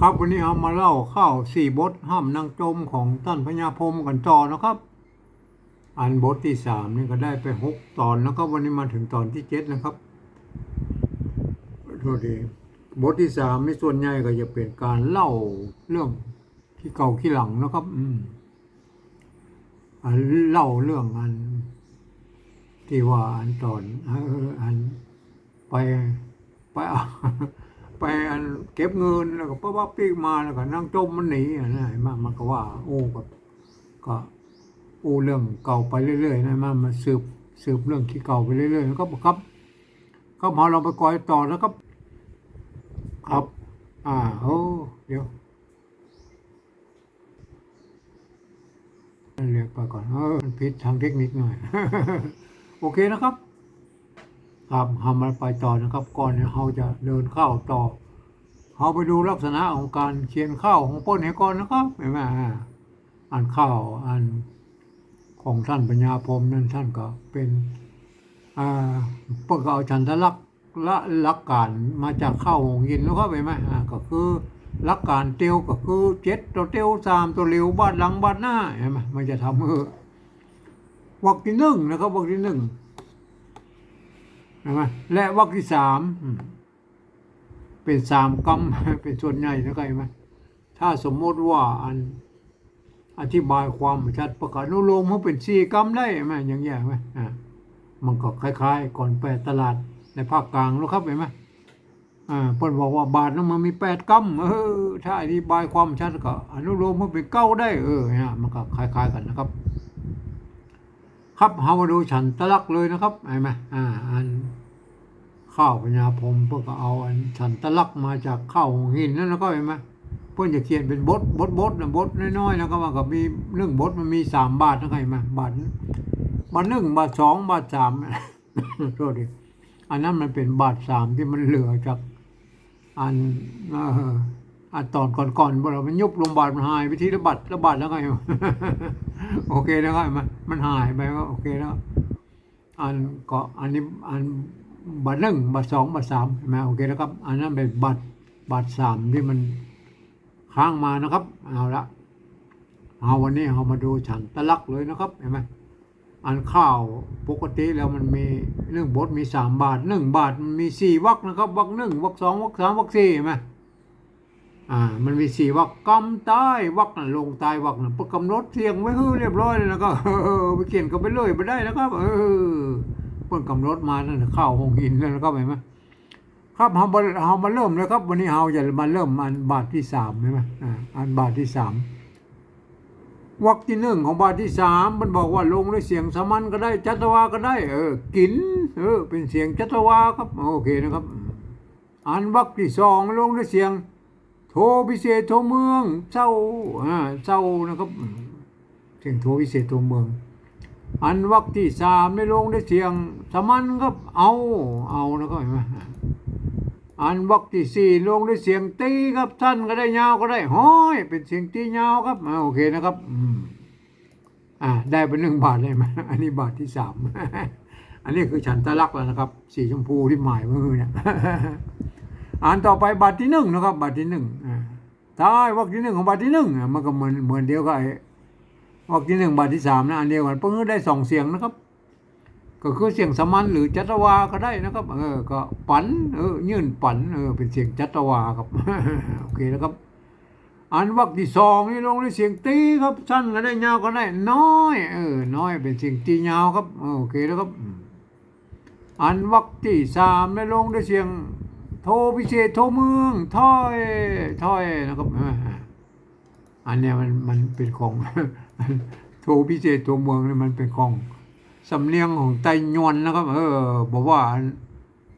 ครับวันนี้เอามาเล่าข้าวสี่บทห้ามนางจมของท่านพญาพรมกันต่อนะครับ อันบทที่สามนี่ก็ได้ไปหกตอนแล้วก็วันนี้มาถึงตอนที่เจ็ดนะครับโทษดีบทที่สามในส่วนใหญ่ก็จะเป็นการเล่าเรื่องที่เก่าที่หลังนะครับ อืมอันเล่าเรื่องอัน ที่ว่าอันตอนอออันไปไปเอา ไปอันเก็บเงินแล้วก็ปั๊บปั๊บปีกมาแล้วก็นั่งจมมันหนีอะนะมันมันก็ว่า โอ้ก็ก็โอ้เรื่องเก่าไปเรื่อยๆนะมันมาสืบสืบเรื่องที่เก่าไปเรื่อยๆแล้วก็ครับก็มาเราไปกอยต่อแล้วครับครับ อ่าโอ้เดี๋ยวเรียกไปก่อนเออมันผิดทางเทคนิคหน่อย โอเคนะครับ ครับทำมันไปต่อนะครับ ก่อนเนี่ยเราจะเดินเข้าต่อเราไปดูลักษณะของการเขียนข้าวของป้นให้ก่อนนะครับเห็นไหมอ่านข้าวอ่านของท่านปัญญาพรมนั่นท่านก็เป็นอ่าเพื่อก็เอาฉันทลักษละหลักการมาจากข้าวหงยินแล้วก็เห็นไหมอ่าก็คือหลักการเตียวก็คือเจ็ดตัวเตียวสามตัวเร็วบ้านหลังบ้านหน้าเห็นไหมมันจะทำให้วักที่หนึ่งนะครับวักที่หนึ่ง ช่ไหมและวรรคที่สามเป็นสามกรรมเป็นส่วนใหญ่นะครไหมถ้าสมมติว่าอันอธิบายความชัดประกาศนุโลมเขาเป็นสี่กรรมได้ไหมอย่างเงี้ยไหมอ่ามันก็คล้าย ๆ ก่อนแปดตลาดในภาคกลางแล้วครับเห็นไหมอ่าเพิ่นบอกว่าบาทนั้นมันมีแปดกรรมเออถ้าอธิบายความชัดก็อนุโลมเขาเป็นเก้าได้เออเนี่ยมันก็คล้าย ๆ กันนะครับ ครับเฮามาดูฉันตะลักเลยนะครับเห็นไหมอ่าอันข้าวปัญญาพรมเพื่อก็เอาอันฉันตะลักมาจากข้าวหงหินนั่นแล้วก็เห็นไหมเพื่อนจะเขียนเป็นบทบทบทนะบทน้อยๆแล้วก็มันก็มีเรื่องบทมันมีสามบาทนะครับเห็นไหมบาทบาทหนึ่งบาทสองบาทสามโทษดิอันนั้นมันเป็นบาทสามที่มันเหลือจากอันเออ อันตอนก่อนๆบ่เรามันยุบลงบาทมันหายไปทีละบาทละบาทแล้วไง โอเคนะครับมันมันหายไปก็โอเคแล้ว อันก็อันนี้อันบัตรหนึ่งบัตรสองบัตรสามใช่ไหมโอเคแล้วครับ อันนั้นเป็นบัตรบัตรสามที่มันค้างมานะครับ เอาละเอาวันนี้เรามาดูฉันตะลักเลยนะครับเห็นไหมอันข้าวปกติแล้วมันมีเรื่องบทมีสามบาทหนึ่งบาทมันมีสี่วรรคนะครับวรรคหนึ่งวรรคสองวรรคสามวรรคสี่เห็นไหม อ่ามันมีสี่วักกำใต้วักลงใต้วักนะประกำหนดเสียงไว้ให้เรียบร้อยเลยนะครับเออไปเขียนกันไปเลยไปได้นะครับเออเพิ่นกำหนดมานั่นน่ะข้าวหงหินนั่นนะครับเห็นไหมครับเฮามาเฮามาเริ่มเลยครับ วันนี้เฮาจะมาเริ่มอันบาทที่สามใช่ไหมอ่าอันบาทที่สามวักที่หนึ่งของบาทที่สามมันบอกว่าลงด้วยเสียงสามัญก็ได้ จัตวาก็ได้ เออ กิน เออ เป็นเสียงจัตวาครับ โอเคนะครับ อันวักที่สองลงด้วยเสียง โทพิเศษโทเมืองเจ้าอ่าเจ้านะครับเสียงโทพิเศษโทเมือง อันวักที่สามไม่ลงได้เสียงสมัญครับเอาเอานะครับเห็นไหมอันวักที่สี่ลงได้เสียงตีครับท่านก็ได้ยาวก็ได้ห้อยเป็นเสียงตียาวครับอ่าโอเคนะครับอืมอ่าได้ไปหนึ่งบาทเลยไหมอันนี้บาทที่สามอันนี้คือฉันตะลักแล้วนะครับ สีชมพูที่หมายมือเนี่ยอ่านต่อไปบาทที่หนึ่งนะครับบาทที่หนึ่ง อ่าท้ายวรรคที่หนึ่งของบาทที่หนึ่งมันก็เหมือนเหมือนเดียวกับไอ้วรรคที่หนึ่งบาทที่สามนะอันเดียวกันเพิ่งได้สองเสียงนะครับ ก็คือเสียงสมัญหรือจัตวาก็ได้นะครับ เออ ก็ปันเออยื่นปันเออเป็นเสียงจัตวาครับโอเคนะครับ อันวรรคที่สองนี่ลงด้วยเสียงตีครับสั้นก็ได้ยาวก็ได้ น้อย เออ น้อยเป็นเสียงตียาวครับโอเคนะครับ อันวรรคที่สามได้ลงด้วยเสียง โทรพิเศษโทรเมืองถ้อยถ้อยนะครับอันเนี้ยมันมันเป็นของโทรพิเศษโทรเมืองนี่มันเป็นของสำเนียงของไตยวนนะครับ เออบอกว่า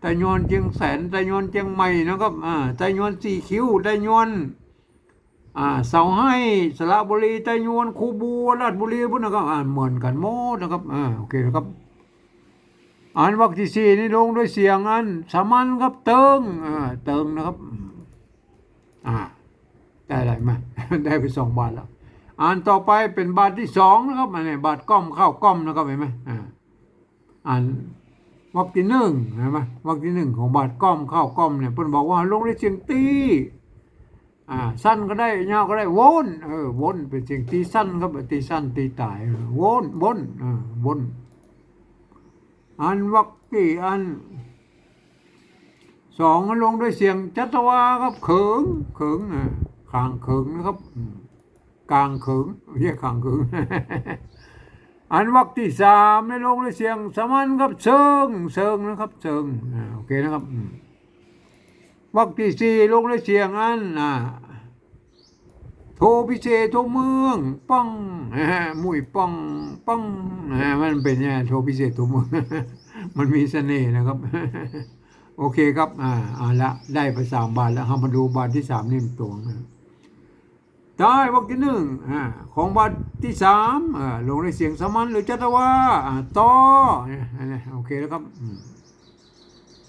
ไตยวนเจียงแสนไตยวนเจียงใหม่นะครับอ่าไตยวนสี่คิ้วไตยวนอ่าเสาให้สระบุรีไตยวนคูบูราชบุรีพวกนะครับอ่าเหมือนกันหมดนะครับอ่าโอเคนะครับ อ่านวรรคที่สี่นี่ลงด้วยเสียงอันสามัญครับเติงอ่าเติงนะครับ อ่า ได้อะไรมาได้ไปสองบาทแล้ว อ่านต่อไปเป็นบาทที่สองนะครับอันนี้บาทก้อมเข้าก้อมนะครับเห็นไหมอ่าอ่านวรรคที่หนึ่งเห็นไหมวรรคที่หนึ่งของบาทก้อมเข้าก้อมเนี่ยเพิ่นบอกว่าลงด้วยเสียงตีอ่าสั้นก็ได้ยาวก็ได้วนเออวนเป็นเสียงตีสั้นครับตีสั้นตีตายวนวนเออวน อันวักกี้อันสองมันลงด้วยเสียงจัตวาครับเขิงเขิงอ่าขางเขิงนะครับ กลางเขิงเรียกขางเขิงอันวักที่สามในลงด้วยเสียงสมันครับเชิงเชิงนะครับเชิงโอเคนะครับวักที่สี่ลงด้วยเสียงอันอ่า โทพิเศษโทเมืองปังอ่ามุยปังปังอ่ามันเป็นเนี่ยโทพิเศษโทเมืองมันมีเสน่ห์นะครับ โอเคครับอ่าเอ่าละได้ไปสามบาทแล้วเรามาดูบาทที่สามนี่มันตวงนะได้วักที่หนึ่งอ่าของบาทที่สามอ่าลงในเสียงสามัญหรือจัตวาต่อเนี่ยโอเคแล้วครับ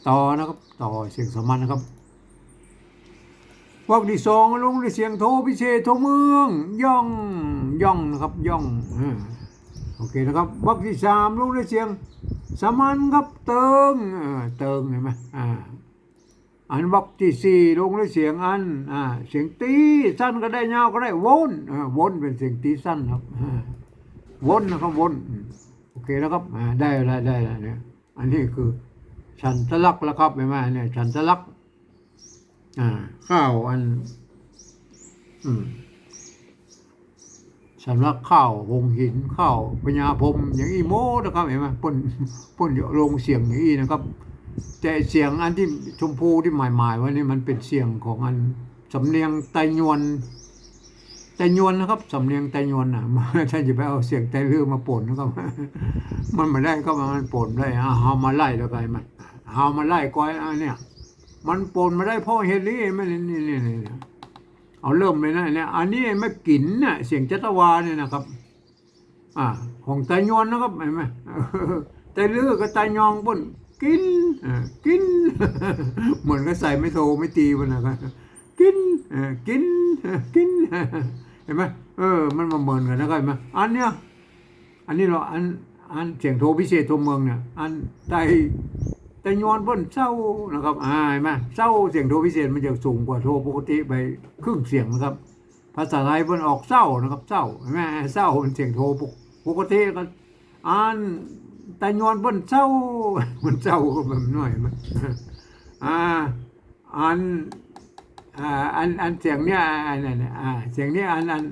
ต่อนะครับต่อเสียงสามัญนะครับ วักที่สองลงในเสียงโทพิเศษโทเมือง ย่องย่องนะครับย่องอ่าโอเคนะครับวักที่สามลงในเสียงสามัญครับเติงเออเติงเห็นไหมอ่าอันวักที่สี่ลงด้วยเสียงอันอ่าเสียงตีสั้นก็ได้ยาวก็ได้วนอ่าวนเป็นเสียงตีสั้นครับอ่าวนนะครับวนอืมโอเคนะครับอ่าได้แล้วได้แล้วเนี่ยอันนี้คือฉันทลักษณ์แล้วครับเห็นไหมเนี่ยฉันทลักษณ์ อ่าข้าวอัน อืมสำหรับข้าวหงหินข้าวพญาพรมอย่างอีโมนะครับเห็นไหมพ่นพ่นลงเสียงอย่างอีนะครับ แต่เสียงอันที่ชมพูที่หมายๆไว่านี่มันเป็นเสียงของอันสำเนียงไตยวนไตยวนนะครับสำเนียงไตยวนอะท่านจะไปเอาเสียงไตเรือมาป่นนะครับมันไม่ได้ก็มันป่นได้เอามาไล่แล้วกันมันเฮามาไล่ก้อยอันเนี่ย มันปนมาได้เพราะเหตุนี้มันนี่นี่นี่นี่เอาเริ่มเลยนะเนี่ยอันนี้ไม่กินเนี่ยเสียงจัตวาเนี่ยนะครับ อ่า ของไตยอนนะครับเห็นไหมไตลือกับไตยองบนกินกิน เหมือนก็ใส่ไม่โทไม่ตีมันนะครับกินกินกินเห็นไหมเออ มันมาเหมือนกันนะครับเห็นไหมอันเนี้ยอันนี้เราอันอันเสียงโทพิเศษโทเมืองเนี่ย อันไต ไตยอนบนเศร้านะครับอ่าเห็นไหมเศร้าเสียงโทรพิเศษมันจะสูงกว่าโทรปกติไปครึ่งเสียงนะครับ ภาษาไทยมันออกเศร้านะครับเศร้าเห็นไหมเศร้ามันเสียงโทรปกติก็อ่านไตยอนบนเศร้ามันเศร้าก็แบบหน่อยมันอ่าอันอ่าอันอันเสียงเนี้ยอันนั้นอ่าเสียงเนี้ยอันอัน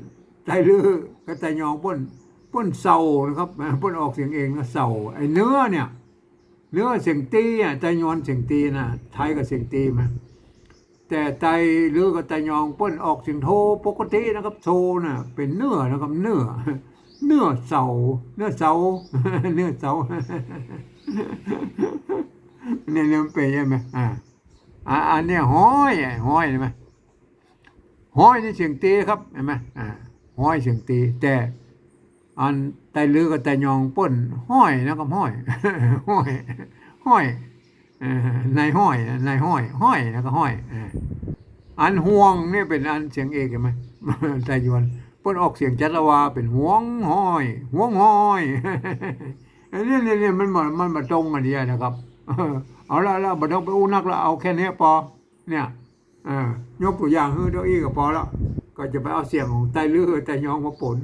ไตลือก็ไตยองป้นป้นเศร้านะครับอ่าป้นออกเสียงเองนะเศร้าไอ้เนื้อเนี่ย เนื้อเสียงตีอะไตยอนเสียงตีนะไทยกับเสียงตีมาแต่ไตลือกับไตยองป้นออกเสียงโทปกตินะครับโทน่ะเป็นเนื้อนะครับเนื้อเนื้อเสาเนื้อเสาเนื้อเสาเนี่ยเนี่ยมันเป็นใช่ไหมอ่าอ่าอันเนี้ยห้อยห้อยเห็นไหมห้อยนี่เสียงตีครับเห็นไหมอ่าห้อยเสียงตีแต่ อันไตลือกับไตยองป้นห้อยนะครับห้อยห้อยห้อยนายห้อยนายห้อย ห้อยแล้วก็ห้อยอันห่วงนี่เป็นอันเสียงเอกเห็นไหมไตยวนป้นออกเสียงจัตวาเป็นห่วงห้อยห่วงห้อยเนี่ยเนี่ยมันมามันมาตรงกันดีนะครับเอาละละบัดต้องไปอู้นักละเอาแค่นี้พอเนี่ยยกตัวอย่างเฮ้ยเดี๋ยวอีกก็พอแล้วก็จะไปเอาเสียงของไตลือไตยองมาปน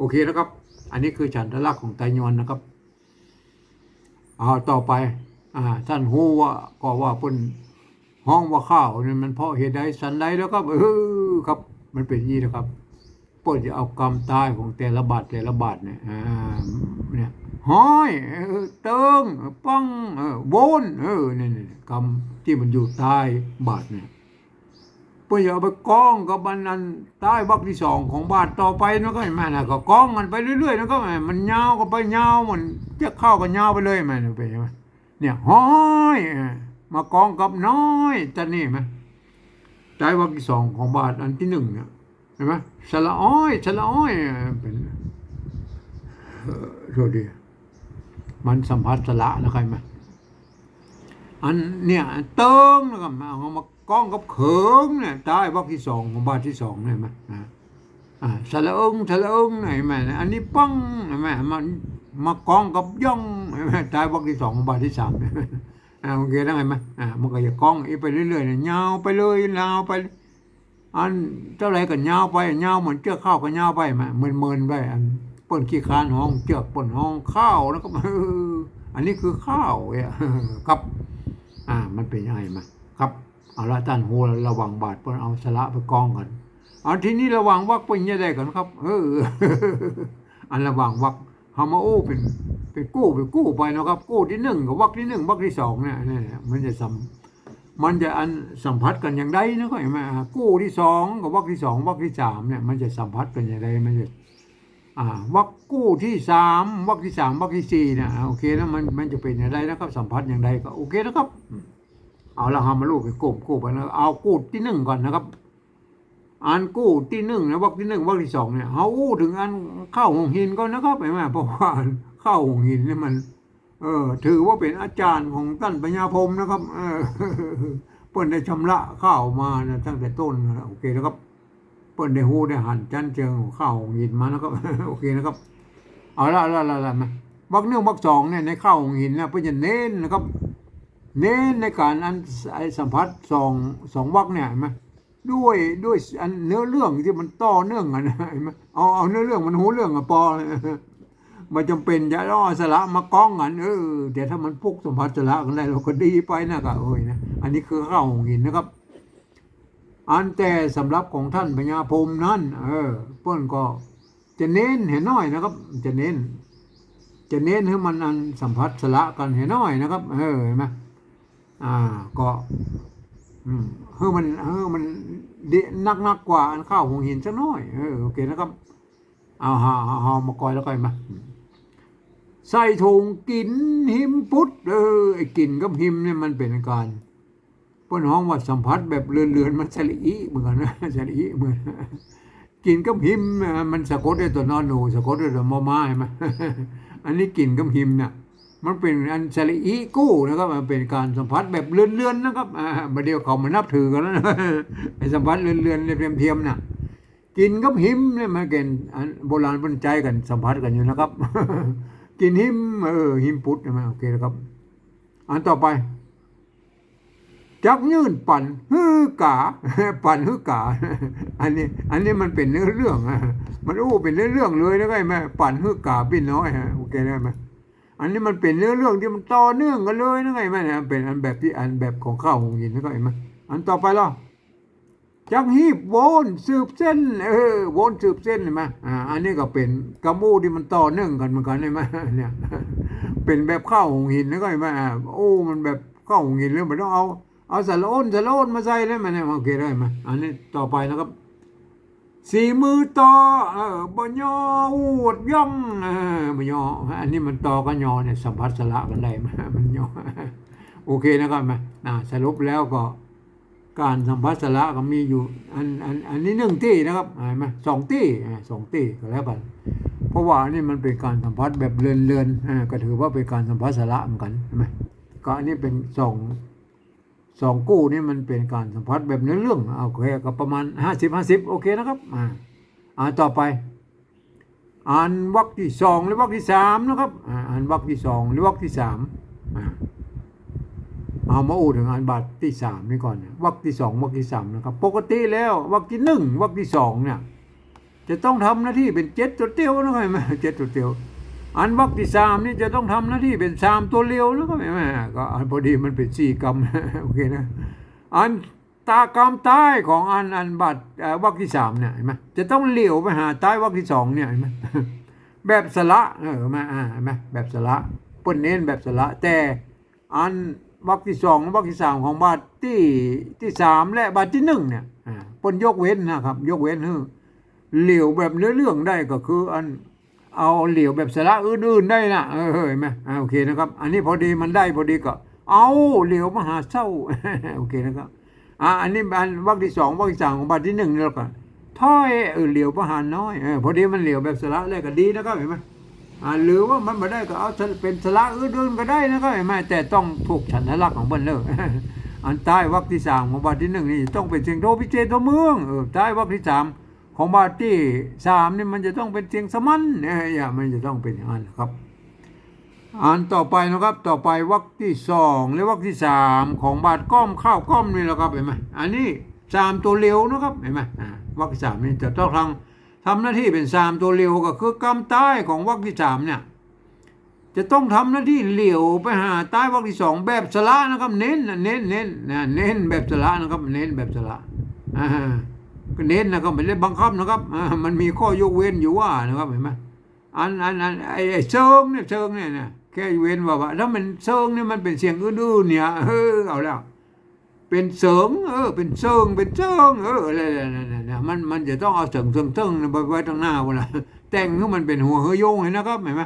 โอเคนะครับ อันนี้คือฉันทลักษณ์ของไตยอนนะครับเอาต่อไป อ่า ท่านฮู้ว่าก็ว่าเพิ่นห้องว่าข้าวนี่มันเพราะเหตุใดสันใดแล้วครับเออครับ มันเป็นยี้นะครับเพิ่นจะเอากรรมตายของแต่ละบาทแต่ละบาทเนี่ยอ่าเนี่ยห้อยเออเติงปังเออโวนเออนี่นี่กรรมที่มันอยู่ใต้บาทเนี่ย เพื่อจะเอาไปกองกับมันนั้นใต้วักที่สองของบาทต่อไปนะก็เห็นไหมนะก็กองมันไปเรื่อยๆนะก็แหมมันยาวก็ไปยาวมันจะเข้ากันยาวไปเลยแม่นไปใช่ไหมเนี่ยห้อยมากองกับน้อยจะนี่ไหมใต้วักที่สองของบาทอันที่หนึ่งเนี่ยเห็นไหมสละอ้อยสละอ้อยเป็นเออโทษดีมันสัมผัสสละนะใครไหมอันเนี่ยเติงแล้วก็มาเอามา กองกับเขิงเนี่ยใต้วรรคที่สองของบาทที่สองเนี่ยไหมอ่าอ่าสละองสละองเห็นไหมอันนี้ปังเห็นไหมมันมากองกับย่องเห็นไหมใต้วรรคที่สองของบาทที่สามเนี่ยอ่าโอเคได้ไหมอ่ามันก็จะกองไปเรื่อยๆเนี่ยยาวไปเลยยาวไป อันเท่าไรก็ยาวไปยาวเหมือนเจือกข้าวก็ยาวไปมาเมินเมินๆไปอันเปิ้นขี้คานห้องเจือกเปิ้นห้องข้าวแล้วก็อออันนี้คือข้าวเนี่ยครับ อ่า มันเป็นยังไงมาครับ เอาละท่านโหระวังบาดเปิ้นเอาสละไปกองกันเอาทีนี้ระวังวักเป็นยังไงกันครับ เออ อันระวังวักฮามาโอเป็นเป็นกู้เป็นกู้ไปนะครับ กู้ที่หนึ่งกับวักที่หนึ่งวักที่สองเนี่ยนี่มันจะสัมมันจะอันสัมพัทธ์กันอย่างไรนะก็เห็นไหมกู้ที่สองกับวักที่สองวักที่สามเนี่ยมันจะสัมพัทธ์กันอย่างไรมันจะอ่าวักกู้ที่สามวักที่สามวักที่สี่เนี่ยโอเคนะมันมันจะเป็นอย่างไรนะครับ สัมพัทธ์อย่างไรก็โอเคนะครับ เอาละครับมาลูกไปกู้กู้ไปนะเอากู้ที่หนึ่งก่อนนะครับอันกู้ที่หนึ่งนะวักที่หนึ่งวักที่สองเนี่ยเขาอู้ถึงอันเข้าหงหินก็นะครับเห็นไหมเพราะว่าเข้าหงหินเนี่ยมัน เออ ถือว่าเป็นอาจารย์ของท่านปัญญาพรมนะครับ เออเปิ้นได้ชำระข้าวมานะตั้งแต่ต้นนะโอเคนะครับ เปิ้นได้ฮู้ได้หันจันเจิงข้าวหงหินมานะครับโอเคนะครับ เอาละละละละมาวักหนึ่งวักสองเนี่ยในข้าวหงหินนะเพื่อจะเน้นนะครับ น้นในการอันไอสัมผัสสองสองวักเนี่ยเห็นไหมด้วยด้วยอันเนื้อเรื่องที่มันต่อเนื่องกันนะเห็นไหมเอาเอาเนื้อเรื่องมันหูเรื่องอะปอมันจำเป็นจะล่อสละมาก้องกันเออเดี๋ยวถ้ามันพุกสัมผัสสละกันได้เราก็ดีไปนะก็เอ้ยนะอันนี้คือข้าวหงหินนะครับ อันแต่สำหรับของท่านพญาพรมนั้น เออเปิ้นก็จะเน้นเห็นน้อยนะครับ จะเน้น จะเน้นให้มันอันสัมผัสสละกันเห็นน้อยนะครับ เออเห็นไหม อ่า ก็อืมเฮ้มันเฮ้มันเดนักนักกว่าอันข้าวหงหินสักน้อยเออโอเคนะครับเอาหาหาหามากอยแล้วก็มาใส่ถุงกินหิมพุทธเออไอ้กินกับหิมเนี่ยมันเป็นการเปิ้นห้องว่าสัมผัสแบบเลือนๆมันสลีเหมือนกันนะสลีเหมือนกินกับหิมมันสะกดด้วยตัวนอนหนูสะกดด้วยตัวมอม้าใช่ไหมอันนี้กินกับหิมเนี่ย มันเป็นอันสลิอีกู้นะครับ มันเป็นการสัมผัสแบบเลื่อนๆนะครับอ่าเดียวเขามานับถือกันแล้วไอ้สัมผัสเลื่อนๆเทียมๆน่ะกินกับหิมเนี่ยมันเก่นอันโบราณเป็นใจกันสัมผัสกันอยู่นะครับ กินหิมเออหิมพุทธใช่ไหมโอเคนะครับ อันต่อไป จักยื่นปั่นฮือกาปั่นฮือกาอันนี้ อันนี้มันเป็นเนื้อเรื่องมันอู้เป็นเนื้อเรื่องเลยนะไงแม่ปั่นฮือกาพี่น้อยฮะโอเคได้ไหม อันนี้มันเป็นเนื้องเรื่องที่มันต่อเนื่องกันเลยนะไงแม่เนี่ยเป็นอันแบบที่อันแบบของข้าวหงยินนะก็เห็นไหมอันต่อไปล่ะจังฮีบโวนสืบเส้น เออโวนสืบเส้นเห็นไหมอ่าอันนี้ก็เป็นกระมูที่มันต่อเนื่องกันเหมือนกันเห็นไหมเนี่ยเป็นแบบข้าวหงหินนะก็เห็นไหมาโอ้มันแบบข้าวหงหินเลยมันต้องเอาเอาสารโอนสารโอนมาใส่เลยมันเนี่ยโอเคได้ไหมอันนี้ต่อไปนะครับ สี่มือต่อเออบยออูดย่องเออบยออันนี้มันต่อกันยอเนี่ยสัมผัสสละกันได้มมันยอโอเคนะครับมาอ่าสรุปแล้วก็ การสัมผัสสละก็มีอยู่อันอันอันนี้หนึ่งที่นะครับเห็นไหมสองที่สองที่ก็แล้วกัน เพราะว่าอันนี้มันเป็นการสัมผัสแบบเลือนเลือนๆอ่าก็ถือว่าเป็นการสัมผัสสละเหมือนกันใช่ไหมก็อันนี้เป็นสอง สองกู้นี่มันเป็นการสัมผัสแบบเนื้อเรื่องเอาโอเคก็ประมาณห้าสิบห้าสิบโอเคนะครับอ่าอ่าต่อไป อ่านวรรคที่สองหรือวรรคที่สามนะครับอ่านวรรคที่สองหรือวรรคที่สามเอามาอูถึงอันบาทที่สามนี่ก่อนนะวรรคที่สองวรรคที่สามนะครับ ปกติแล้ววรรคที่หนึ่งวรรคที่สองเนี่ยจะต้องทำหน้าที่เป็นเจ็ดตัวเตียวนะครับแม่เจ็ดตัวเตียว อันวรรคที่สามนี่จะต้องทำหน้าที่เป็นสามตัวเลียวนะครับแม่ก็อันพอดีมันเป็นสี่กรรมโอเคนะอันตากรรมใต้ของอันอันบัตรวรรคที่สามเนี่ยเห็นไหมจะต้องเลี้ยวไปหาใต้วรรคที่สองเนี่ยเห็นไหมแบบสละเออมาอ่าเห็นไหมแบบสละเปิ้นเน้นแบบสละ แต่อันวรรคที่สองวรรคที่สามของบาทที่ที่สามและบาทที่หนึ่งเนี่ยอ่าเปิ้นยกเว้นนะครับ ยกเว้นเฮ้อเหลียวแบบเนื้อเรื่องได้ก็คืออัน เอาเหลียวแบบสละอื่นๆได้นะเออเห็นไหมอ่าโอเคนะครับ อันนี้พอดีมันได้พอดีก็ เอาเหลียวมหาเศร้าโอเคนะครับอ่าอันนี้อันวรรคที่สองวรรคที่สามของบาทที่หนึ่งนี่แล้วก็ถ้อยเออเหลียวประหารน้อยเออพอดีมันเหลียวแบบสละแรกก็ดีนะครับเห็นไหมอ่าหรือว่ามันม่ได้ก็เอาเป็นสละอื่นๆก็ได้นะครับเห็นไหมแต่ต้องถูกฉันทลักของมันเลยอันใต้วรรคที่สามของบาทที่หนึ่งนี่ต้องเป็นเสียงโทพิเศษตัวเมืองเออใต้วรรคที่สาม ของบาทที่สามนี่มันจะต้องเป็นเสียงสมันเอออย่ามันจะต้องเป็นอย่างนั้นครับอ่านต่อไปนะครับต่อไปวรรคที่สองและวรรคที่สามของบาทก้อมข้าวก้อมนี่แหละครับเห็นไหมอันนี้สามตัวเร็วนะครับเห็นไหมอ่าวรรคที่สามนี่จะต้องทำทำหน้าที่เป็นสามตัวเร็วก็คือกำใต้ของวรรคที่สามเนี่ยจะต้องทำหน้าที่เหลียวไปหาใต้วรรคที่สองแบบสละนะครับ เน้นเน้นเน้นนะเน้นแบบสละนะครับ เน้นแบบสละอ่า เน้นนะครับไม่ได้บังคับนะครับมันมีข้อยกเว้นอยู่ว่านะครับเห็นไหมอันอันอันไอ้เชิงเนี่ยเชิงเนี่ยนะแค่เว้นว่าว่าถ้ามันเชิงเนี่ยมันเป็นเสียงอื่นๆเนี่ยเออเอาแล้วเป็นเสริงเออเป็นเชิงเป็นเชิงเอออะไรๆๆมันมันจะต้องเอาเสริงเสริงเสริงไปไว้ตรงหน้าเวลาแต่งให้มันเป็นหัวเฮยโยงเห็นนะครับเห็นไหม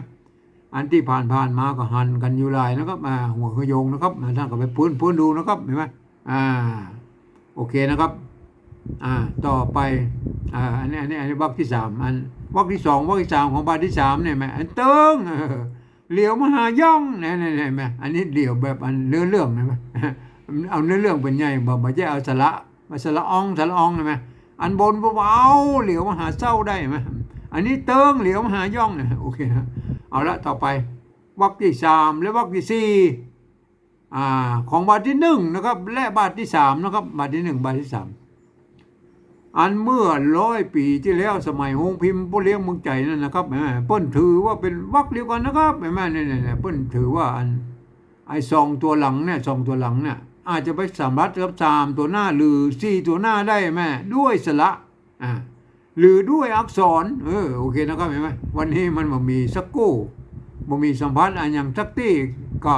อันที่ผ่านผ่านมาก็หันกันอยู่ลายนะครับอ่าหัวขยงนะครับอ่าท่านก็ไปพื้นพื้นดูนะครับเห็นไหมอ่าโอเคนะครับ อ่าต่อไปอ่าอันนี้อันนี้อันนี้วรรคที่สามอันวรรคที่สองวรรคที่สามของบาทที่สามเนี่ยไหมอันเติงเออเหลียวมหาย่องเนี่ยเนี่ยเนี่ยไหมอันนี้เหลียวแบบอันเนื้อเรื่องเห็นไหมเอาเนื้อเรื่องเป็นใหญ่บอกมาจะเอาสระมาสระอองสระอองเห็นไหมอันบนเบาๆเหลียวมหาเศร้าได้ไหมอันนี้เติงเหลียวมหาย่องเนี่ยโอเคนะเอาละต่อไปวรรคที่สามและวรรคที่สี่อ่าของบาทที่หนึ่งนะครับ และบาทที่สามนะครับบาทที่หนึ่งบาทที่สาม อันเมื่อร้อยปีที่แล้วสมัยโฮงพิมพ์ผู้เลี้ยงเมืองใจนั่นนะครับแหมเปิ้นถือว่าเป็นวรรคเดียวกันนะครับแมเนี่เนี่ยเนี่ยเปิ้นถือว่าอันไอ้ซองตัวหลังเนี่ยซองตัวหลังเนี่ยอาจจะไปสามรัฐกับสามตัวหน้าหรือสี่ตัวหน้าได้แม่ด้วยสระอ่าหรือด้วยอักษร เออโอเคนะครับเห็นไหมวันนี้มันมามีสักกู้บ่มีสัมพันธ์อันอย่างสักที่ก็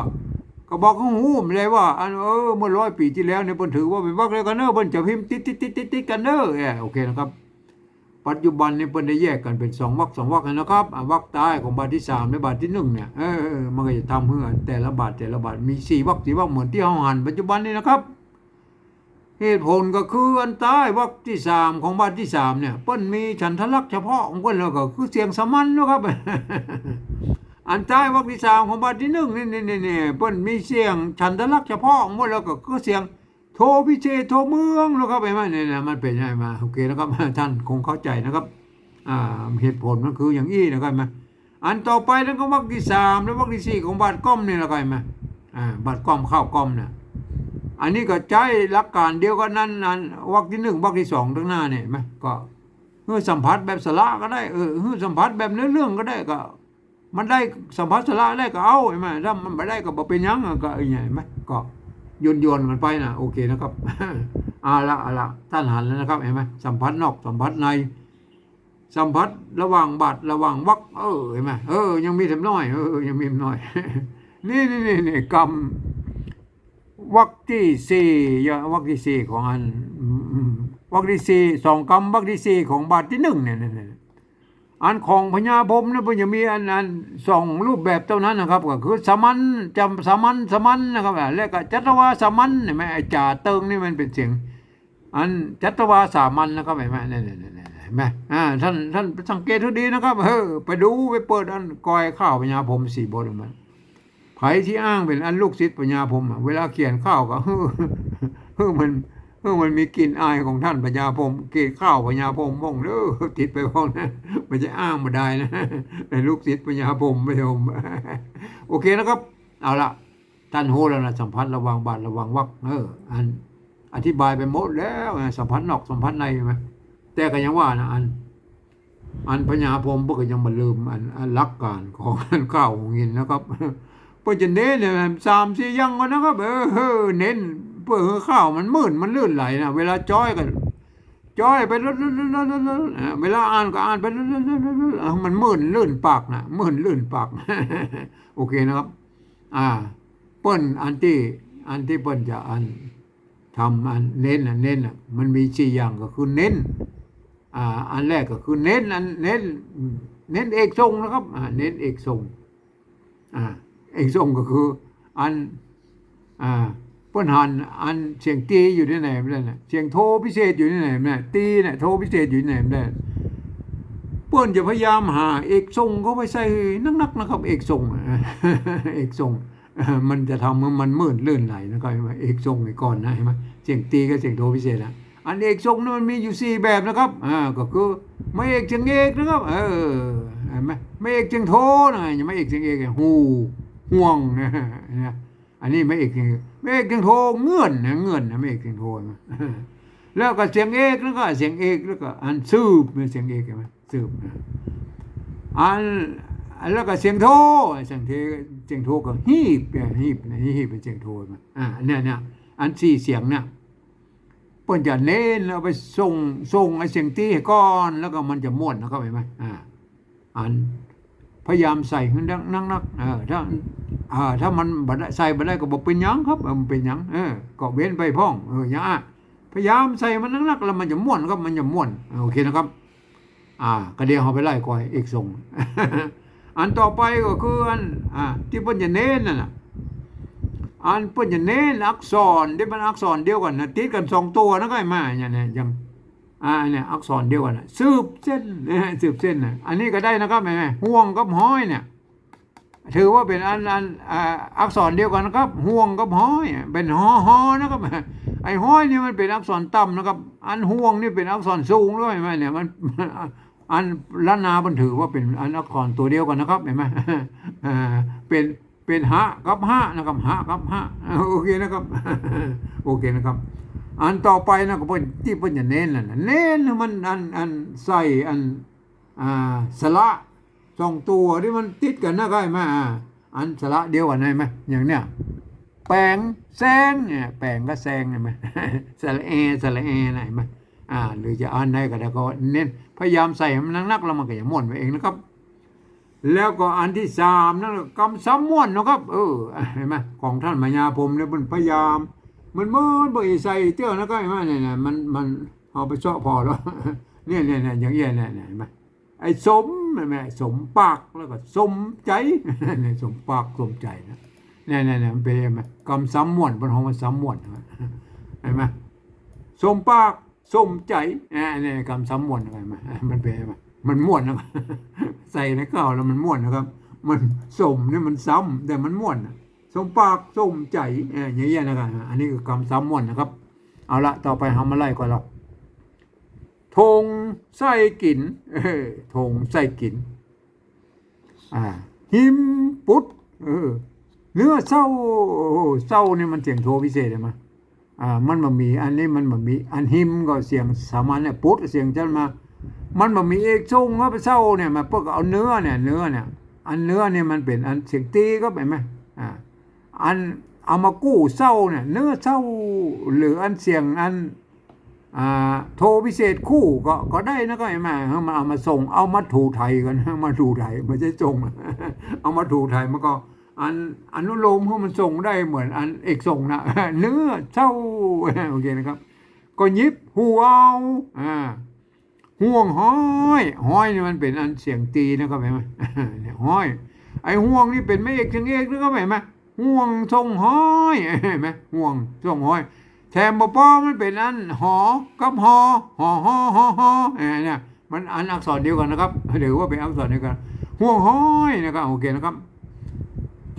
ก็บอกเขาหูมเลยว่าอันเออเมื่อร้อยปีที่แล้วเนี่ยเพิ่นถือว่าเป็นวักเลยกันเนอะเพิ่นจะพิมพ์ติดติดติดติดติดกันเนอะเออโอเคนะครับ ปัจจุบันเนี่ยเพิ่นได้แยกกันเป็นสองวรรคสองวรรคนะครับวรรคใต้ของบาทที่สามและบาทที่หนึ่งเนี่ยเออมันก็จะทำเพื่อแต่ละบาทแต่ละบาทมีสี่วรรคสี่วรรคเหมือนที่เฮาหันปัจจุบันนี่นะครับเหตุผลก็คืออันใต้วรรคที่สามของบาทที่สามเนี่ยเปิ้นมีฉันทลักษณ์เฉพาะของเปิ้นแล้วก็คือเสียงสมัญนะครับ อันใต้วรรคที่สามของบาทที่หนึ่งนี่นี่นี่นี่เปิ้นมีเสียงฉันทลักษณ์เฉพาะของเปิ้นแล้วก็คือเสียงโทพิเชษโทเมืองนะครับไปมาเนี่ยนะมันเป็นยังไงมาโอเคนะครับท่านคงเข้าใจนะครับอ่าเหตุผลมันคืออย่างอี้นะครับมาอันต่อไปแล้วก็วรรคที่สามและวรรคที่สี่ของบาทก้อมนี่ละกันมาอ่าบาทก้อมข้าวก้อมเนี่ยอันนี้ก็ใช้หลักการเดียวกันนั้นนั้นวรรคที่หนึ่งวรรคที่สองทั้งหน้าเนี่ยไหมก็เมื่อสัมผัสแบบสละก็ได้เออเมื่อสัมผัสแบบเนื้อเรื่องก็ได้ก็ มันได้สัมผัสสละได้ก็เอาเห็นไหมถ้ามันไม่ได้ก็บ่เป็นยังก็อย่างเห็นไหมก็โยนโยนๆกันไปนะโอเคนะครับอาละอาละท่านหันแล้วนะครับเห็นไหมสัมผัสนอกสัมผัสใน สัมผัสระหว่างบาดระหว่างวรรคเออเห็นไหมเออยังมีเข็มน้อยเออยังมีเข็มน้อย นี่นี่นี่นี่กรรมวรรคที่สี่ยวรรคที่สี่ของอันวรรคที่สี่สองกรรมวรรคที่สี่ของบาทที่หนึ่งเนี่ยเนี่ยเนี่ย อันของพญาพมเนี่ยมันจะมีอันอันสองรูปแบบเท่านั้นนะครับ ก็คือสมัญจำสมัญสมัญนะครับแล้วก็จัตวาสมัญเห็นไหมไอจ่าเติงนี่มันเป็นเสียง อันจัตวาสามัญนะครับเห็นไหมเนี่ยเนี่ยเนี่ยเห็นไหมอ่าท่านท่านสังเกตให้ดีนะครับเออไปดูไปเปิดอันกอยข้าวพญาพมสี่บทมันไผที่อ้างเป็นอันลูกศิษย์ปัญาผมเวลาเขียนข้าวก็เฮ้อเฮ้อมัน เฮ้อมันมีกลิ่นอายของท่านปัญญาผมเกศข้าวปัญญาผมบ้องเด้อติดไปพ้องนะมันจะอ้างมาได้นะเป็นลูกศิษย์ปัญญาผมไม่ผมโอเคนะครับ เอาละท่านโหแล้วนะสัมพันธ์ระวังบาทระวังวักเอออันอธิบายไปหมดแล้วนะสัมพันธ์นอกสัมพันธ์ในใช่ไหมแต่ก็ยังว่านะอัน อันพญาพรมเพื่อก็ยังมาลืมอันอันลักการของอันข้าวของเงินนะครับเพื่อจะเน้นเนี่ยสามสี่ยังก่อนะครับเออเออเน้น เพื่อข้าวมันมื่นมันลื่นไหลนะเวลาจ้อยกันจ้อยไปแล้วเวลาอ่านก็อ่านไปมันมื่นลื่นปากนะมื่นลื่นปาก โอเคนะครับ อ่า เปิ้นอันที่อันที่เปิ้นจะอันทำอันเน้นอะเน้นอะมันมีสี่อย่างก็คือเน้น อ่า อันแรกก็คือเน้นอันเน้น เน้นเอกทรงนะครับ อ่า เน้นเอกทรง อ่า เอกทรงก็คืออัน อ่า ป้นหันอันเสียงตีอยู่ที่ไหนไม่ได้เสียงโทพิเศษอยู่ที่ไหนไม่ได้ตีเนี่ยโทพิเศษอยู่ที่ไหนไม่ได้เปิ้นจะพยายามหา เอกทรงเขาไปใส่นักๆนะครับ เอกทรงเอกทรงมันจะทำมันมืดลื่นไหลนะครับเห็นไหมเอกทรงไว้ก่อนนะเห็นไหมเสียงตีกับเสียงโทพิเศษนะอันเอกทรงนี่มันมีอยู่สี่แบบนะครับอ่าก็คือไม่เอกเสียงเอกนะครับ เออเห็นไหมไม่เอกเสียงโทนะยังไม่เอกเสียงเอกไงหูห่วงนะนะ อันนี้ไม่เอกเสียงไม่เอกเสียงโทเงื่อนนะเงื่อนนะไม่เอกเสียงโทนะแล้วก็เสียงเอกแล้วก็เสียงเอกแล้วก็อันสืบเป็นเสียงเอกใช่ไหมสืบนะอันแล้วก็เสียงโทเสียงเทเสียงโทก็ฮีบเนี่ยฮีบเนี่ยฮีบเป็นเสียงโทมาอ่าเนี่ยเนี่ยอันสี่เสียงเนี่ยเปิ้นจะเน้นแล้วไปส่งส่งไอ้เสียงตีให้ก่อนแล้วก็มันจะม่วนนะครับเห็นไหมอ่าอันพยายามใส่ให้ดังนักนักเออถ้า อ่าถ้ามันบใส่บัได้ก็บอกเป็นยังครับเออมันเป็นยังเออก็เว้นไปพ้องเออย่างอะพยายามใส่มันนักๆแล้วมันจะม่วนครับมันจะม่วนโอเคนะครับ อ่าก็เดียวเอาไปไล่ก่อยอีกส่งอันต่อไปก็คืออันอ่าที่เพิ่นจะเน้นนั่นน่ะอันเพิ่นจะเน้นอักษรที่มันอักษรเดียวกันนะติดกันสองตัวนะก็ไอ้มาอย่างเนี้ยอย่างอ่าเนี่ยอักษรเดียวกันนะสืบเส้นสืบเส้นน่ะอันนี้ก็ได้นะครับแม่ห่วงกับห้อยเนี่ย ถือว่าเป็นอันอันอักษรเดียวกันนะครับห่วงกับห้อย เป็นหอหอนะครับไอ้ห้อยนี่มันเป็นอักษรต่ำนะครับ อันห่วงนี่เป็นอักษรสูงด้วยไหมเนี่ยมันอันล้านนาบันถือว่าเป็นอันอักษรตัวเดียวกันนะครับเห็นไหมเป็นเป็นหะกับหะนะครับหะกับหะโอเคนะครับโอเคนะครับ อันต่อไปนะก็เป็นที่เพิ่นจะเน้นนะเน้นให้มันอันอันใส่อันอ่าสระ สองตัวที่มันติดกันนะก็ไอ้มาอ่าอันสระเดียวกันได้ไหมอย่างเนี้ยแปลงแซงเนี่ยแปลงก็แซงเห็นไหมสระเอสระเอไหนไหมอ่า หรือจะอ่านได้ก็ได้ก็เน้นพยายามใส่มันนักๆแล้วมันก็จะม่วนไปเองนะครับ แล้วก็อันที่สามนั่นกำซ้ำม่วนนะครับ เออเห็นไหมของท่านมายาพรมเนี่ยมันพยายาม มันม่วนบ่ใส่เตี้ยนะก็เห็นไหมเนี่ยเนี่ยมันมันเอาไปเชาะพอแล้วเนี่ยเนี่ยเนี่ยอย่างเงี้ยเนี่ยเนี่ยเห็นไหม ไอ้สมเห็นไหมสมปากแล้วก็สมใจเนี่ยสมปากสมใจนะเนี่ยเนี่ยเนี่ยมันเป็นยังไงกำซ้ำม่วนบนหองมันซ้ำม่วนนะเห็นไหมสมปากสมใจเนี่ยเนี่ยกำซ้ำม่วนอะไรมามันเป็นยังไงมันม่วนนะครับใส่ในข้าวแล้วมันม่วนนะครับ มันสมเนี่ยมันซ้ำแต่มันม่วนนะสมปากสมใจเอ่ออย่างเงี้ยนะครับอันนี้คือกำซ้ำม่วนนะครับ เอาละต่อไปทำอะไรก่อนเรา ธงไส้กินเออธงไส้กินอ่าหิมปุดเออเนื้อเศร้าเศร้าเนี่ยมันเสียงโทพิเศษเลยมั้ยอ่ามันมามี อันนี้มันมามี อันหิมก็เสียงสามัญเนี่ยปุ๊ดเสียงจันมา มันมามีเอกชงก็ไปเศร้าเนี่ยมาพวกเอาเนื้อเนี่ยเนื้อเนี่ยอันเนื้อเนี่ยมันเป็นอันเสียงตีก็เป็นไหมอ่าอันเอามากู้เศร้าเนี่ยเนื้อเศร้าหรืออันเสียงอัน โทรพิเศษคู่ก็ก็ได้นะก็ไอ้แม่เอามาเอามาส่ง เอามาถูไทยกันมาถูไทยไม่ใช่จงเอามาถูไทยมันก็ อันอนุโลมให้มันส่งได้เหมือนอันเอกส่งนะเนื้อเช่าโอเคนะครับ ก็ยิบหัวเอาอ่าห่วงห้อยห้อยนี่มันเป็นอันเสียงตีนะครับเห็นไหมห้อย ไอ้ห่วงนี่เป็นไม่เอกเสียงเอกนะครับเห็นไหมห่วงทรงห้อยเห็นไหมห่วงทรงห้อย แถมบป้อมันเป็นอันหอกับหอหอหอหอหอเนี่ยมันอันอักษรเดียวกันนะครับหรือว่าเป็นอักษรเดียวกันห่วงห้อยนะครับโอเคนะครับ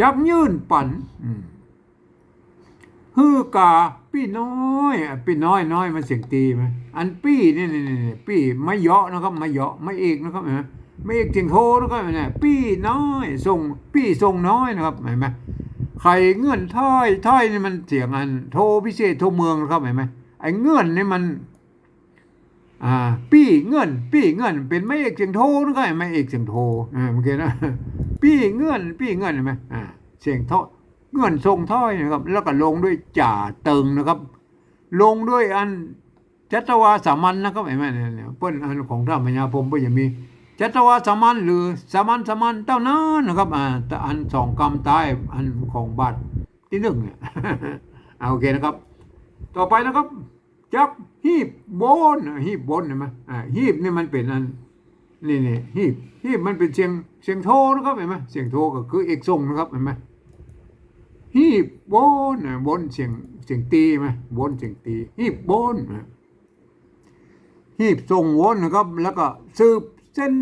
ยับยื่นปั่นฮือกาปี้น้อยปี้น้อยน้อยมันเสียงตีไหมอันปี้นี่นี่นี่ปี้ไม่เยาะนะครับไม่เยาะไม่เอกนะครับเห็นไหมไม่เอกเสียงโทนะครับเนไหมปี้น้อยทรงปี้ทรงน้อยนะครับเห็นไหม ใครเงื่อนถ้อยถ้อยนี่มันเสียงอัน โทพิเศษโทเมืองนะครับเห็นไหมไอ้เงื่อนนี่มัน อ่า ปี้เงื่อน ปี้เงื่อนเป็นไม่เอกเสียงโทนะครับเห็ไหมเอกเสียงโทอ่าเมื่อกี้นะปี้เงื่อน ปี้เงื่อนเห็นไหมอ่าเสียงท่อเงื่อนทรงถ้อยนะครับ แล้วก็ลงด้วยจ่าเติงนะครับ ลงด้วยอันจัตวาสามัญนะครับเห็นไหมเนี่ยเปิ้นอันของท่านพญาพรมก็ยังมี จัตวาสมัญหรือสมัญสมัญเท่านั้นนะครับอ่าอันสองกำตายอันของบาทที่หนึ่งเนี่ยเอาโอเคนะครับ ต่อไปนะครับจักฮีบโบนฮีบโบนเห็นไหมอ่าฮีบนี่มันเป็นอันนี่นี่ฮีบฮีบมันเป็นเสียงเสียงโทนะครับเห็นไหมเสียงโทก็คือเอกทรงนะครับเห็นไหมฮีบโบนอะบนเสียงเสียงตีไหมโบนเสียงตีฮีบโบนอะฮีบทรงวนนะครับ แล้วก็สืบ เส้น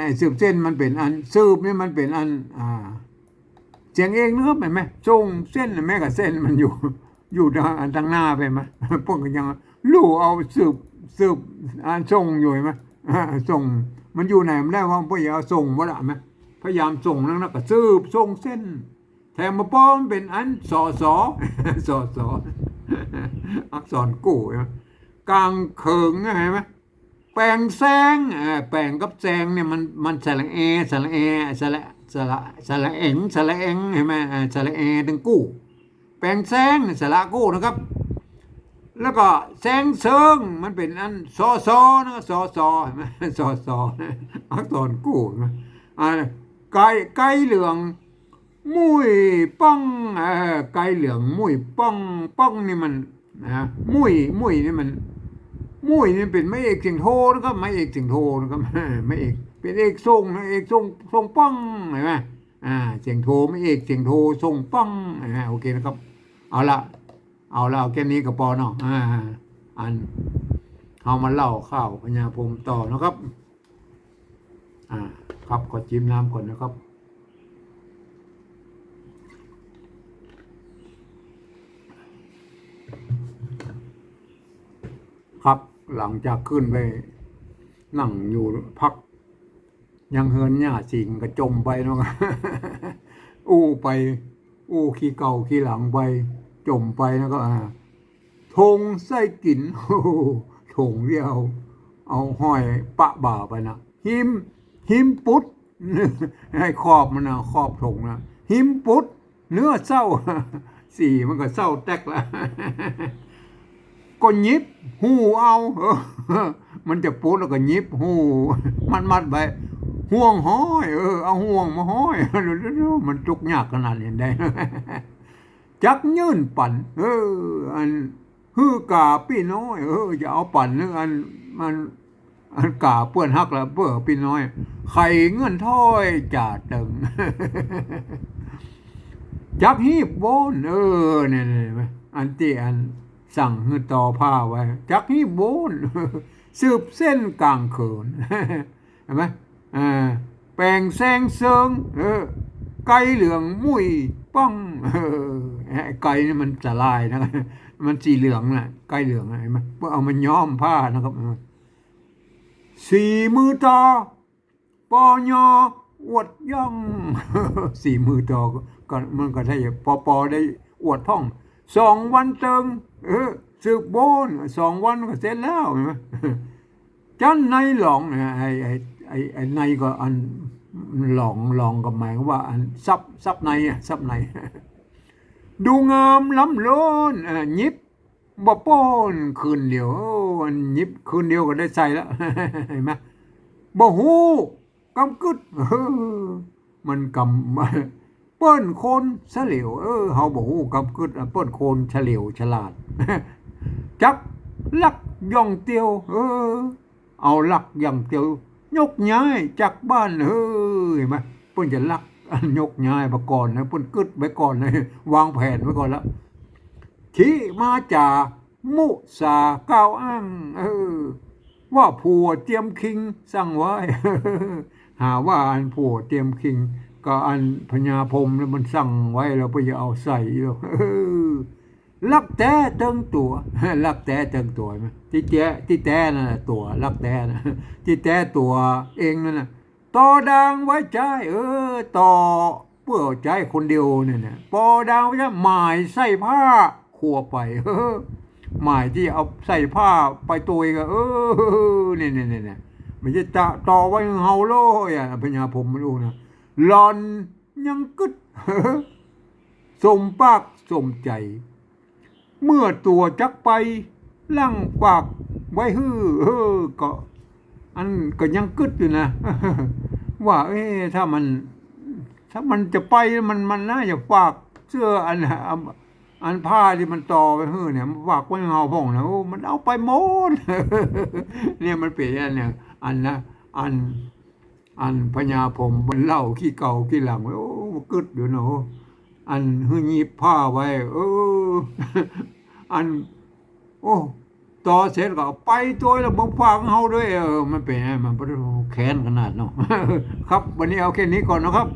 ไอ้สืบเส้นมันเป็นอันสืบนี่มันเป็นอันอ่าเสียงเองนะครับเห็นไหมทรงเส้นแม้กับเส้นมันอยู่ อยู่ทางทางหน้าไปไหมพวกก็ยังลู่เอาสืบสืบอันทรงอยู่ไหมส่งมันอยู่ไหนมันได้ว่าพยายามส่งวะละไหมพยายามส่งแล้วนะก็สืบส่งเส้นแถมมาป้อมเป็นอันสอสอสอสออักษรกู่กลางเคิงเห็นไหม แปลงแซงอ่อแปลงกับแซงเนี่ยมันมันสระเอสระเอสระสระสระเอ็งสระเอ็งเห็นไหมอ่าสระเอถึงกู้ แปลงแซงสระกู้นะครับ แล้วก็แซงเซิงมันเป็นอันซอซอนะซอซอเห็นไหมซอซออักษรกู้นไหมอ่าไก่ไก่เหลือง มุ้ยป้องไก่เหลือง มุ้ยป้องป้องนี่มันนะมุ้ยมุ้ยนี่มัน มุ้ยนี่เป็นไม่เอกเสียงโทนะครับไม่เอกเสียงโทนะครับไม่เอกเป็นเอกทรงนะเอกทรงทรงป้องเห็นไหมอ่าเสียงโทไม่เอกเสียงโททรงป้องเห็นไหมโอเคนะครับ เอาละเอาละเอาแค่นี้ก็พอเนาะอ่าอันเอามาเล่าข้าวพญาพรมต่อนะครับ อ่า ครับขอจิ้มน้ำก่อนนะครับครับ หลังจากขึ้นไปนั่งอยู่พัก ยังเฮินหญ้าสิงกระจมไปเนาะอู้ไป อู้ขี้เก่าขี้หลังไป จมไปแล้วก็อ่าทงไส้กินโอ้ถงเดียว เอาห้อยปะบ่าไปนะหิม หิมปุ๊ดให้ครอบมันนะครอบถงนะหิมปุ๊ดเนื้อเศร้า สี่มันก็เศร้าแตกแล้ว ก็ยิบหูเอาเออมันจะปุดแล้วก็ยิบหูมันมัดไปห่วงห้อยเออเอาห่วงมาห้อยมันจุกยากขนาดนี้ได้จักยื่นปั่นเออ อันฮือกาพี่น้อย เออจะเอาปั่นนึงอันมันอันกาเปื้อนฮักแล้วเปื้อพี่น้อยไข่เงื่อนถ้อยจ่าตึงจักฮีบโบนเออเนี่ยไหมอันที่อัน สั่งให้ต่อผ้าไว้ จักฮีบโบนสืบเส้นกลางเขินเห็นไหมอ่าแปลงแซงเซิงไก่เหลืองมุยป้องไก่นี่มันจะลายนะมันสีเหลืองน่ะไก่เหลืองเห็นไหมเพื่อเอามันย้อมผ้านะครับสี่มือต่อปอยออวดย่องสี่มือต่อก็มันก็ได้ปอปอได้อวดท่องสองวันเติง เออสืบโบนสองวันก็เสร็จแล้วเห็นไหมจันในหลองนะไอ้ไอ้ไอ้ไอ้ในก็อันหลองหลองก็หมายว่าอันซับซับในอะซับใน ดูงามล้ำล้นอะยิบบ่ป้นคืนเดียวอันยิบคืนเดียวก็ได้ใส่แล้วเห็นไหมบ่ฮู้กำกึดเออมันกำ ปิ้นคนเฉลียวเออเฮาบ่ฮู้กำกึดเปิ้นคนเฉลียวฉลาด จักลักย่องเตียว เออ เอาลักย่องเตียว ยกย้ายจากบ้านเออเห็นไหมเปิ้นจะลักยกย้ายมาก่อนนะเปิ้นกึดไว้ก่อนเลยวางแผนไว้ก่อนแล้วขี่มาจามุสาก้าวอ้างเออ ว่าผัวเตรียมคิงสั่งไว้หาว่าอันผัวเตรียมคิง ก็อันพญาพรมแล้วมันสั่งไว้แล้วไปจะเอาใส่แล้วเออลักแต่เติงตัวลักแต่เติงตัวไหมที่แต้ที่แต่นั่นน่ะตัวลักแต่นะที่แต่ตัวเองนั่นนะต่อดังไว้ใจเออ ต่อเพื่อใจคนเดียวเนี่ยนะปอดังไว้ใจหมายใส่ผ้าขัวไปเออหมายที่เอาใส่ผ้าไปตัวเองเออเนี่ยเนี่ยเนี่ยเนี่ยไม่ใช่จะต่อไว้เฮาโลยอะพญาผมไม่รู้นะ หลอนยังกึดสมปากสมใจ เมื่อตัวจักไป ลั่งปากไว้ฮือเออก็ อันก็ยังกึดอยู่นะ ว่า เอ๊ถ้ามัน ถ้ามันจะไปมันมันน่าจะฝากเสื้ออันอันผ้าที่มันต่อไปฮือเนี่ยมันฝากไว้เงาพ่องนะมันเอาไปหมดเนี่ยมันเป็นอันเนี่ยอันนะอัน อันพญาผมมันเล่าขี้เก่าขี้หลังไว้โอ้กึดอยู่เนาะอันหือหยิบผ้าไว้เอออัน โอ้ต่อเสร็จก็ไปตัวแล้วบังฟังเฮาด้วยเออมันเป็นไงมันเป็นแขนขนาดเนาะครับ วันนี้เอาแค่นี้ก่อนนะครับ